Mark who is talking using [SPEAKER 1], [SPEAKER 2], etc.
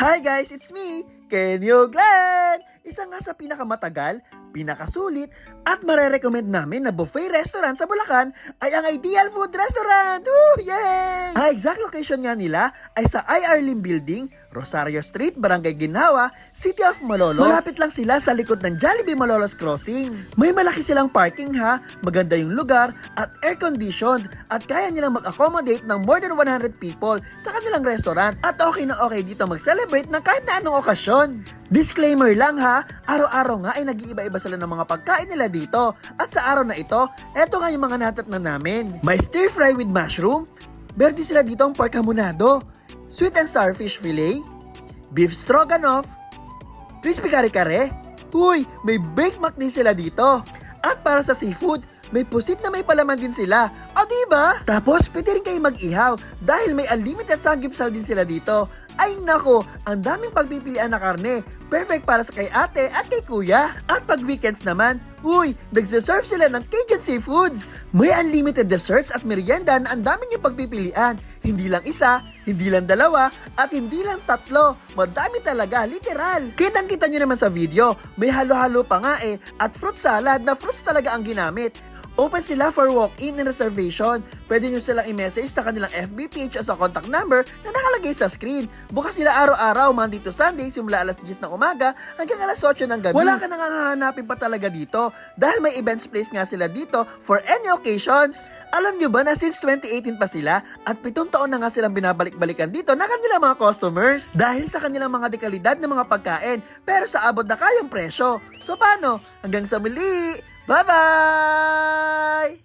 [SPEAKER 1] Hi guys, it's me, Kenyo Glenn! Isa nga sa pinakamatagal, pinakasulit, at marerecommend namin na buffet restaurant sa Bulacan ay ang Ideal Food Restaurant! Woo! Yay! Exact location nga nila ay sa IR Lim Building, Rosario Street, Barangay Ginhawa, City of Malolos. Malapit lang sila sa likod ng Jollibee Malolos Crossing. May malaki silang parking ha, maganda yung lugar, at air-conditioned, at kaya nilang mag-accommodate ng more than 100 people sa kanilang restaurant. At okay na okay dito mag-celebrate ng kahit na anong okasyon. Disclaimer lang ha, araw-araw nga ay nag-iiba-iba sila ng mga pagkain nila dito. At sa araw na ito, eto nga yung mga natat na namin. May stir fry with mushroom, Berdi sila dito ang pork hamonado, sweet and sour fish fillet, beef stroganoff, crispy kare-kare, Uy, may baked mac din sila dito. At para sa seafood, may pusit na may palaman din sila. O di ba? Tapos, pwede rin kayo mag-ihaw dahil may unlimited sanggipsal din sila dito. Ay nako, ang daming pagpipilian na karne. Perfect para sa kay ate at kay kuya. At pag weekends naman, uy, nagsiserve sila ng and seafoods. May unlimited desserts at merienda na ang daming yung pagpipilian. Hindi lang isa, hindi lang dalawa, at hindi lang tatlo. Madami talaga, literal. Kitang-kita nyo naman sa video, may halo-halo pa nga eh, at fruit salad na fruits talaga ang ginamit. Open sila for walk-in and reservation. Pwede nyo silang i-message sa kanilang FB page o sa contact number na nakalagay sa screen. Bukas sila araw-araw, Monday to Sunday, simula alas 10 ng umaga hanggang alas 8 ng gabi. Wala ka nang hahanapin pa talaga dito dahil may events place nga sila dito for any occasions. Alam nyo ba na since 2018 pa sila at pitong taon na nga silang binabalik-balikan dito na kanilang mga customers dahil sa kanilang mga dekalidad ng mga pagkain pero sa abot na kayang presyo. So paano? Hanggang sa muli! 拜拜。